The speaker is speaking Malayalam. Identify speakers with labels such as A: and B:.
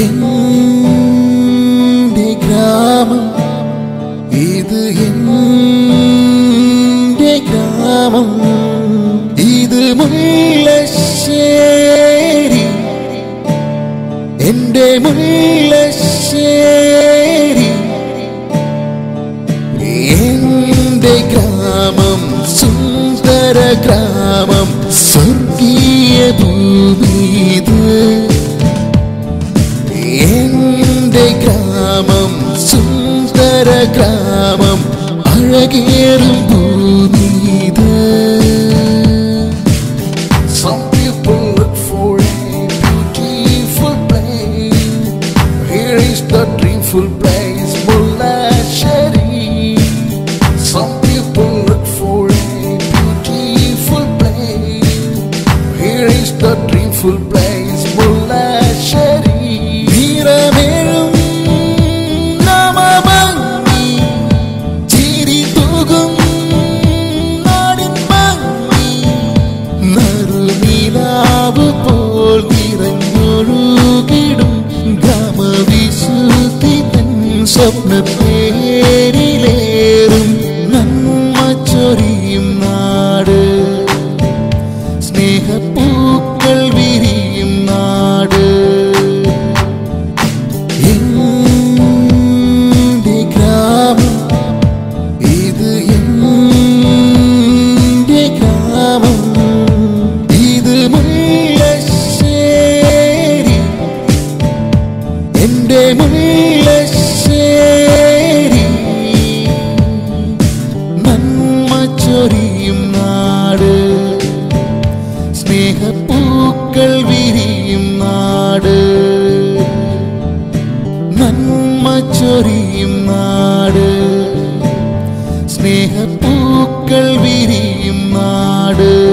A: എന്റെ ഗ്രാമം. ഇത് എന്റെ ഗ്രാമം. ഇത് മുല്ലശ്ശേരി. എന്റെ മുല്ലശ്ശേരി. എന്റെ ഗ്രാമം സുന്ദര ഗ്രാമം സ്വർഗീയ ഭൂമി ഇത്. സുന്ദര ഗ്രാമം അഴകേറും ഭൂമിത് Some people look for a beautiful place. Here is the dreamful place, Mullashari. Some people look for a beautiful place. Here is the dreamful place, Mullashari. നിറമേഴും തൻ സ്വപ്നത്തേരിലേറും നാട്. സ്നേഹപ്പൂക്കൾ വിരിയും നാട്. നന്മ ചൊരിയും നാട്. സ്നേഹപ്പൂക്കൾ വിരിയും നാട്.